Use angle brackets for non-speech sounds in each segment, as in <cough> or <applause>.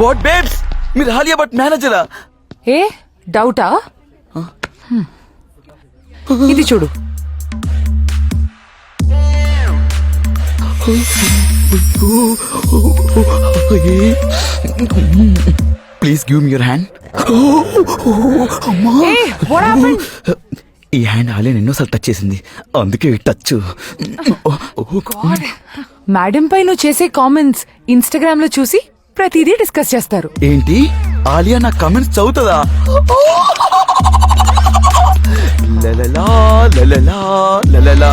What babes మీరు Haliya but మేనేజరా ఏ? డౌటా హ్మ్. ఇది చూడు. Please give me your hand? ఈ హ్యాండ్ హాలియా ఎన్నోసార్లు టచ్ చేసింది. అందుకే టచ్ మేడం పై నువ్వు చేసే కామెంట్స్ ఇన్స్టాగ్రామ్లో చూసి ప్రతిదీ డిస్కస్ చేస్తారు. ఏంటి? ఆలియా నా కమెంట్స్ చదువుతుందా? లలలా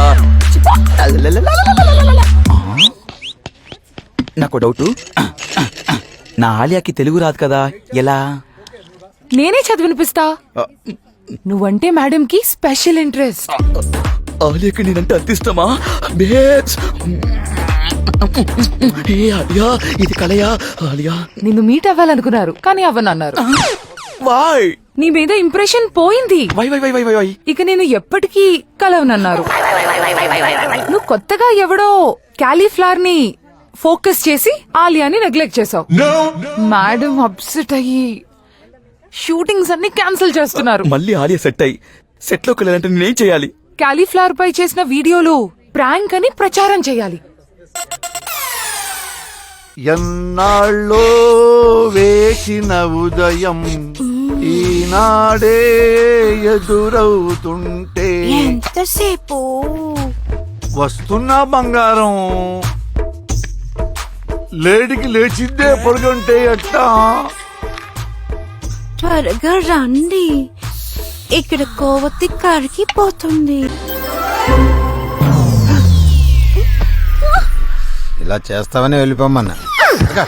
నాకు డౌట్. నా ఆలియాకి తెలుగు రాదు కదా ఎలా? నేనే చదివినిపిస్తా నువ్వంటే మేడం కి స్పెషల్ ఇంట్రెస్ట్. ఆలియాకి నేనంటే అంతిస్తామా ఆలియా ఇది కలయా ఆలియా నిన్ను మీట్ అవ్వాలనుకున్నారు కానీ అవ్వనన్నారు. వాయ్ నీ మీద ఇంప్రెషన్ పోయింది. Why why why why why why ఇక నేను ఎప్పటికీ కలవనన్నారు. నువ్వు కొత్తగా ఎవడో క్యాలీఫ్లవర్ని ఫోకస్ చేసి ఆలియాని నెగ్లెక్ట్ చేసావు. మేడం అప్సెట్ అయ్యి షూటింగ్స్ అన్ని క్యాన్సిల్ చేస్తున్నారు. మళ్ళీ ఆలియా సెట్ అయ్యి సెట్లోకి వెళ్ళాలంటే నేనేం చేయాలి? క్యాలీఫ్లవర్ పై చేసిన వీడియోలు ప్రాంక్ అని ప్రచారం చేయాలి. ఎన్నాళ్ళో వేసిన ఉదయం ఈనాడే ఎదురవుతుంటే ఎంతసేపు? వస్తున్నా బంగారం లేడికి లేచిందే పొడుగుంటే ఎట్టా? త్వరగా రండి. ఇక్కడ కోవతి కరిగిపోతుంది ఇలా చేస్తావని వెళ్ళిపోమన్నా ఇక.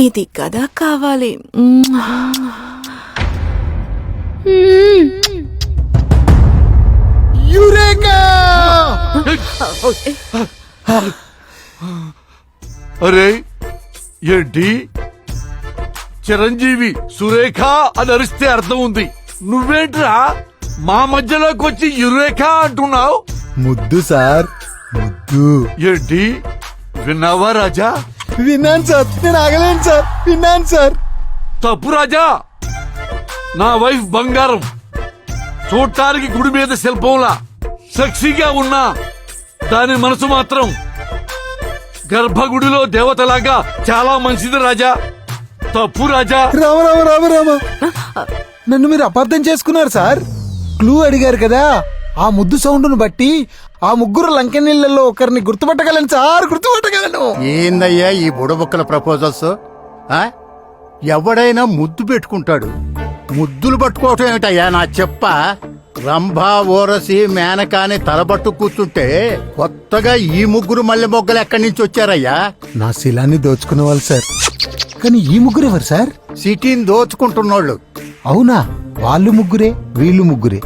ఇది కదా కావాలి. అరే ఏంటి? చిరంజీవి సురేఖ అని అరిస్తే అర్థం ఉంది. నువ్వేంట్రా? మా మధ్యలోకి వచ్చి యురేఖ అంటున్నావు? ముద్దు సార్ ముద్దు. ఏంటి? విన్నావా రాజా? విన్నాను సార్ నేను ఆగలేను సార్ విన్నాను సార్. తప్పు రాజా. నా వైఫ్ బంగారం. చూడటానికి గుడి మీద శిల్పంలా సెక్సీగా ఉన్నా దాని మనసు మాత్రం గర్భగుడిలో దేవతలాగా చాలా మంచిది రాజా. తప్పు రాజా. రామ రామ రామ రామ. నన్ను మీరు అపార్థం చేసుకున్నారు సార్. క్లూ అడిగారు కదా. ఆ ముద్దు సౌండ్ను బట్టి ఆ ముగ్గురు లంకెనీళ్ళలో ఒకరిని గుర్తుపట్టగలను సార్ గుర్తుపట్టగలను. ఏందయ్యా ఈ బుడబుక్కల ప్రపోజల్స్? ఎవడైనా ముద్దు పెట్టుకుంటాడు. ముద్దులు పట్టుకోవటం ఏమిటయ్యా నా చెప్ప? రంభా ఓరసి మేనకాని తలబట్టు కూర్చుంటే కొత్తగా ఈ ముగ్గురు మల్లె మొగ్గలు ఎక్కడి నుంచి వచ్చారయ్యా? నా శిలాన్ని దోచుకునే వాళ్ళు సార్. కానీ ఈ ముగ్గురు ఎవరు సార్? సిటీని దోచుకుంటున్నోళ్ళు. అవునా? వాళ్ళు ముగ్గురే వీళ్ళు ముగ్గురే.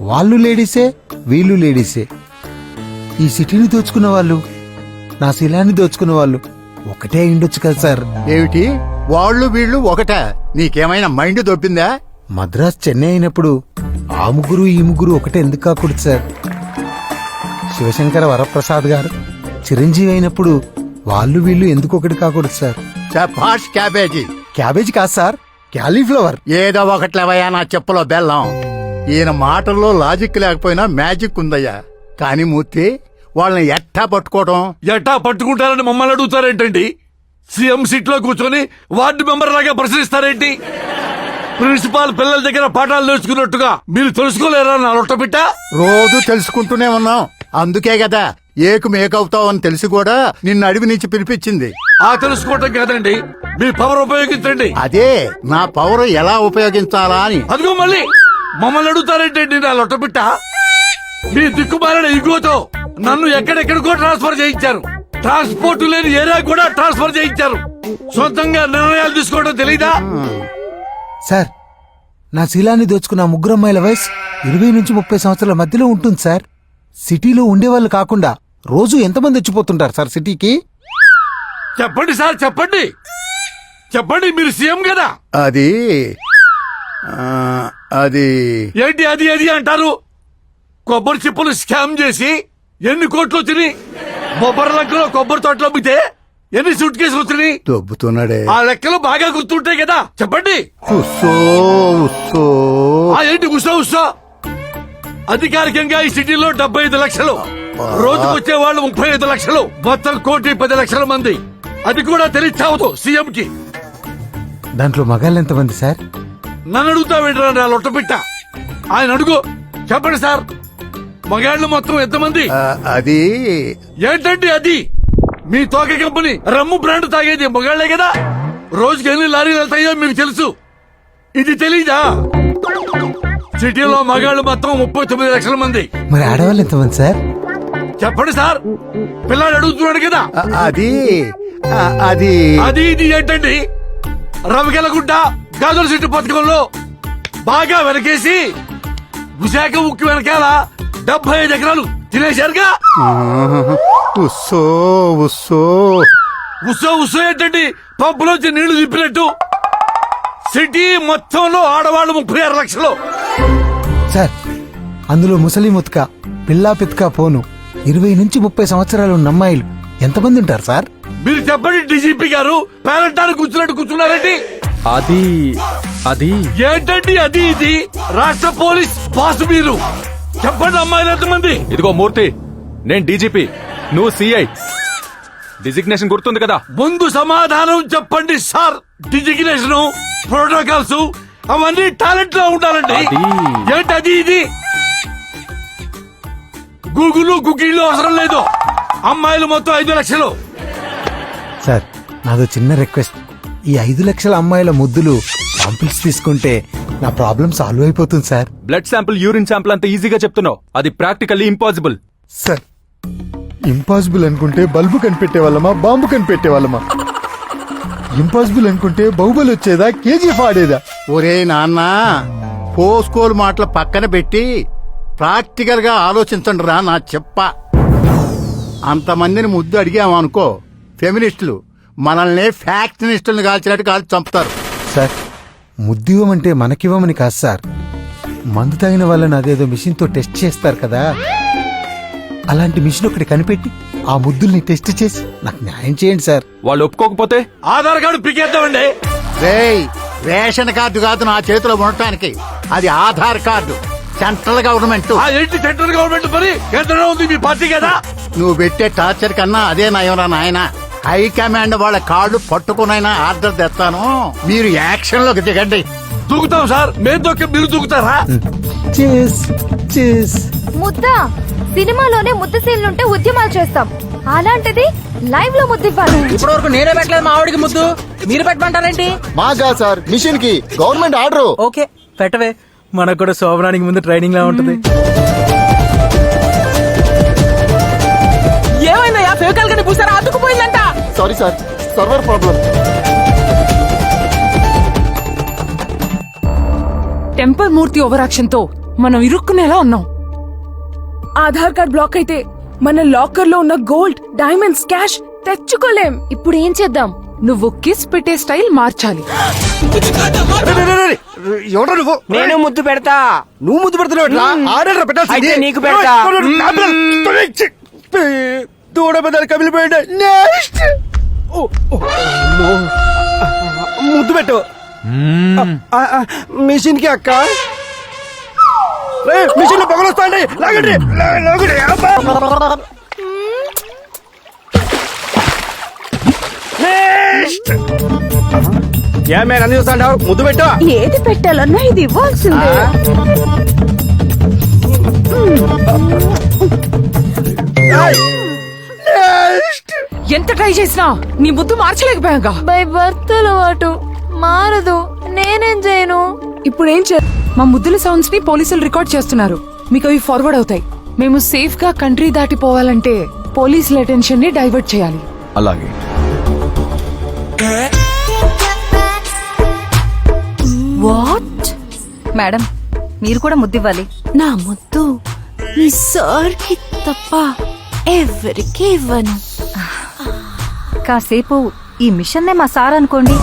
వాళ్ళు లేడీసే వీళ్ళు లేడీసే. ఈ సిటీని దోచుకున్న వాళ్ళు నా శిలాన్ని దోచుకున్న వాళ్ళు ఒకటే అయిండొచ్చు కదా సార్. ఏమిటి? వాళ్ళు వీళ్ళు ఒకట. నీకేమైనా మైండ్ దొబ్బిందా? మద్రాస్ చెన్నై అయినప్పుడు ఆ ముగ్గురు ఈ ముగ్గురు ఒకటే ఎందుకు కాకూడదు సార్? శివశంకర వరప్రసాద్ గారు చిరంజీవి అయినప్పుడు వాళ్ళు వీళ్ళు ఎందుకు ఒకటి కాకూడదు సార్? క్యాబేజీ. క్యాబేజ్ కాదు సార్. క్యాలీఫ్లవర్? ఏదో ఒకట్లేవయ్యా నా చెప్పులో బెల్లం. ఈయన మాటల్లో లాజిక్ లేకపోయినా మ్యాజిక్ ఉందయ్యా. కానీ మూర్తి వాళ్ళని ఎట్టా పట్టుకోవడం ఎట్టా పట్టుకుంటారని మమ్మల్ని అడుగుతారేంటండి? సీఎం సీట్లో కూర్చొని వార్డు మెంబర్ లాగా ప్రశ్నిస్తారేంటి? ప్రిన్సిపాల్ పిల్లల దగ్గర పాఠాలు నేర్చుకున్నట్టుగా మీరు తెలుసుకోలేరా నా రొట్టబిట్ట రోజు తెలుసుకుంటూనే ఉన్నాం. అందుకే కదా ఏకు మేకవుతావు అని తెలిసి కూడా నిన్ను అడవి నుంచి పిలిపించింది. ఆ తెలుసుకోవటం కాదండి. మీ పవర్ ఉపయోగించండి. అదే నా పవర్ ఎలా ఉపయోగించాలా అని. అదిగో మళ్ళీ. మమ్మల్ని అడుగుతారేంటండి నా లొట్టబిట్ట మీ దిక్కుమాలిన ఇగోతో నన్ను ఎక్కడెక్కడికో ట్రాన్స్ఫర్ చేయించారు. ట్రాన్స్పోర్ట్ లేని ఏరియా కూడా ట్రాన్స్ఫర్ చేయించారు. సొంతంగా నిర్ణయాలు తీసుకోవడం తెలీదా? సార్ నా శీలాన్ని దోచుకున్న ముగ్గురు అమ్మాయిల వయసు ఇరవై నుంచి ముప్పై సంవత్సరాల మధ్యలో ఉంటుంది సార్. సిటీలో ఉండేవాళ్ళు కాకుండా రోజు ఎంతమంది వచ్చిపోతుంటారు సార్ సిటీకి? చెప్పండి సార్ చెప్పండి. చెప్పండి మీరు సీఎం కదా? అది ఆ, అది. ఏంటి అది అది అంటారు? కొబ్బరి చిప్పలు స్కామ్ చేసి ఎన్ని కోట్లు వచ్చినాయి? బొబ్బర లెక్కలో కొబ్బరి తోటలో అమ్మితే ఎన్ని సూట్ కేసులు వచ్చినాయి? దొబ్బుతున్నాడే. ఆ లెక్కలు బాగా గుర్తుంటాయి కదా? చెప్పండి. ఉస్సో ఉస్సో. ఆ ఏంటి ఉషా ఉషా అధికారికంగా ఈ సిటీలో డెబ్బై ఐదు లక్షలు. రోజుకు వచ్చే వాళ్ళు ముప్పై ఐదు లక్షలు మొత్తం కోటి పది లక్షల మంది. అది కూడా తెలియచావదు సీఎం కి దాంట్లో మగాళ్ళు ఎంతమంది సార్? నన్ను అడుగుతా వింటారా లొట్టపిట్ట? ఆయన అడుగు. చెప్పండి సార్. మగాళ్ళు మొత్తం ఎంతమంది? అది ఏంటండి అది? మీ తోక కంపెనీ రమ్ము బ్రాండ్ తాగేది మగాళ్ళే కదా? రోజుకి ఎన్ని లారీలు వెళ్తాయో మీకు తెలుసు. ఇది తెలీదా? సిటీలో మగాళ్ళు మొత్తం ముప్పై తొమ్మిది లక్షల మంది. మరి ఆడవాళ్ళు ఎంతమంది సార్? చెప్పండి సార్. పిల్లాడు అడుగుతున్నాడు కదా. అది అది. అది ఇది ఏంటండి? రవికెలగుడ్డ గాజుల సిట్టు పథకంలో బాగా వెనకేసి విశాఖ ఉక్కు వెనకాల డెబ్బై ఐదు ఎకరాలు తినేశారుగా. ఉస్సో ఉస్సో. ఉత్సవ ఉత్సవం ఏంటండి? పంపులోంచి నీళ్ళు తిప్పినట్టు సిటీ మొత్తంలో ఆడవాళ్ళు ముప్పై ఆరు లక్షలు. సార్ అందులో ముసలి ముత్క పిల్లా పిత్క పోను. ఇరవై నుంచి ముప్పై సంవత్సరాలు ఉన్న అమ్మాయిలు. ఎంతమంది ఉంటారు సార్? మీరు చెప్పండి డీజీపీ గారు పేరంటానికి కూర్చున్నట్టు కూర్చున్నారండి అది అది. ఏంటండి అది ఇది? రాష్ట్ర పోలీస్ బాస్ మీరు. చెప్పండి అమ్మాయిలు ఎంతమంది? ఇదిగో మూర్తి నేను డీజీపీ నువ్వు సిఐ. డిజిగ్నేషన్ గుర్తుంది కదా? ముందు సమాధానం చెప్పండి సార్. డిజిగ్నేషన్ ప్రోటోకాల్స్ అవన్నీ టాలెంట్లో ఉండాలండి. అది- ఏంటి అది ఇది? గూగుల్ గుగ్గిళ్ళు అవసరం లేదు. అమ్మాయిలు మొత్తం ఐదు లక్షలు. సార్ నాదో చిన్న రిక్వెస్ట్. ఈ ఐదు లక్షల అమ్మాయిల ముద్దులు శాంపిల్స్ తీసుకుంటే నా ప్రాబ్లం సాల్వ్ అయిపోతుంది sir. Blood sample urine sample అంత ఈజీగా చెప్తున్నావు. అది ప్రాక్టికల్లీ ఇంపాసిబుల్. సార్ ఇంపాసిబుల్ అనుకుంటే బల్బు కనిపెట్టే వాళ్ళమా బాంబు కనిపెట్టే వాళ్ళమా ఇంపాసిబుల్ అనుకుంటే బాహుబలి వచ్చేదా కేజీఎఫ్ ఆడేదా ఒరే నాన్న పోస్కోలు మాటలు పక్కన పెట్టి ప్రాక్టికల్గా ఆలోచించండి రా నా చెప్ప. అంతమందిని ముద్దు అడిగామనుకో ఫెమినిస్టులు మనల్ని ఫ్యాక్షనిస్టులను కాల్చినట్టు కాల్చి చంపుతారు. సార్ ముద్దివ్వమంటే మనకివ్వమని కాదు సార్. మందు తాగిన వాళ్ళని అదేదో మిషన్తో టెస్ట్ చేస్తారు కదా. అలాంటి మిషన్ ఒకటి కనిపెట్టి ఆ ముద్దుల్ని టెస్ట్ చేసి నాకు న్యాయం చేయండి సార్. వాళ్ళు ఒప్పుకోకపోతే? ఆధార్ కార్డు పికేద్దామండి రేయ్ రేషన్ కార్డు కాదు నా చేతిలో ఉండటానికి. అది ఆధార్ కార్డు. Central government. ఆ ఏంటి సెంట్రల్ గవర్నమెంట్ పని కేంద్రంలో ఉంది మీ పార్టీ కదా? నువ్వు పెట్టే టార్చర్ కన్నా అదే నయంరా నాయన. హైకమాండ్ వాళ్ళ కాళ్ళు పట్టుకునైనా ఆర్డర్ తెస్తాను. మీరు యాక్షన్లోకి దిగండి. దూకుతాం సార్. మేము దొక్క మీరు దూకుతారా? చేస్ చేస్. ముద్ద. సినిమాలోనే ముద్ద సీన్లుంటే ఉద్యమాలు చేస్తాం. అలాంటిది లైవ్లో ముద్ద ఇవ్వాలి. ఇప్పటి వరకు నేనే పెట్టలేదు మా ఆవిడికి ముద్దు. మీరు పెట్టమంటారేంటి? మాగా సార్ మిషన్కి గవర్నమెంట్ ఆర్డర్. ఓకే పెట్టవే. మనకు కూడా శోభనానికి ముందు ట్రైనింగ్ లా ఉంటుంది ఏమైందయ్యా పూసారా? అతుకుపోయిందంట sorry sir server problem temper Murthy over యాక్షన్తో మనం ఇరుక్కునేలా ఉన్నాం. ఆధార్ కార్డ్ బ్లాక్ అయితే మన లాకర్లో ఉన్న గోల్డ్ డైమండ్స్ క్యాష్ తెచ్చుకోలేం. ఇప్పుడు ఏం చేద్దాం? నువ్వు కిస్ పెట్టే స్టైల్ మార్చాలి. <gasps> నేను ముద్దు పెడతా. నువ్వు ముద్దు పెడుతున్నావు ఆర్డర్ అయితే నీకు పెడతా. దూడ బదలు కమిలిపోయాడు. నెక్స్ట్ ముద్దు పెట్టు. మిషన్కి అక్క. మిషన్లో పొగలు లాగండి. లాగండి. Next. ఏ మీరు అన్ని చూస్తాంటావు ముద్దు పెట్టు. ఏది పెట్టాలన్నా ఇది ఇవ్వాల్సిందే. ఎంత ట్రై చేసినా నీ ముద్దు మార్చలేకపోయాగా. బై బర్త్ అలవాటు. మారదు. నేనేం చేయను? ఇప్పుడు ఏం చే మా ముద్దుల సౌండ్స్ని పోలీసులు రికార్డ్ చేస్తున్నారు. మీకు అవి ఫార్వర్డ్ అవుతాయి. మేము సేఫ్గా కంట్రీ దాటిపోవాలంటే పోలీసుల అటెన్షన్ని డైవర్ట్ చేయాలి. అలాగే. మేడం మీరు కూడా ముద్దివ్వాలి నా ముద్దు? మీ సార్కి తప్ప ఎవరికి ఇవ్వను. కాసేపు ఈ మిషన్నే మా సార్ అనుకోండి.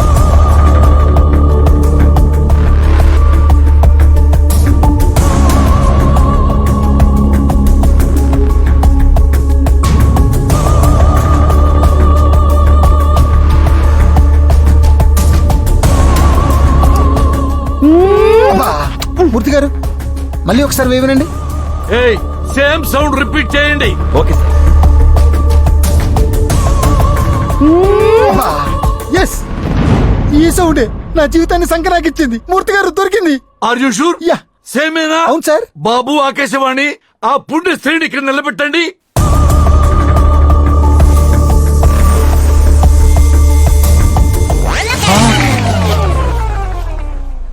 మళ్ళీ ఒకసారి వేయనండి ఏయ్ సేమ్ సౌండ్ రిపీట్ చేయండి. ఓకే సార్ ఎస్ ఈ సౌండే నా జీవితాన్ని సంకరాకిచ్చింది. మూర్తి గారు దొరికింది. ఆర్ యు షూర్ యా సేమేనా అవును సార్ బాబు ఆకాశవాణి ఆ పుణ్య స్త్రీని ఇక్కడ నిలబెట్టండి.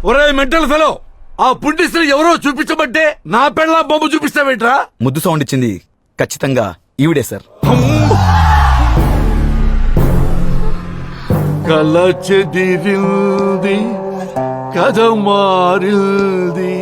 ఒరే మెంటల్ ఫెలో ఆ పుణ్య స్త్రీ ఎవరో చూపించబట్టే నా పెళ్ళ బొమ్మ చూపిస్తావేంట్రా? ముద్దు సౌండ్ ఇచ్చింది ఖచ్చితంగా ఈవిడే సార్. కల చెదిరింది కథ మారింది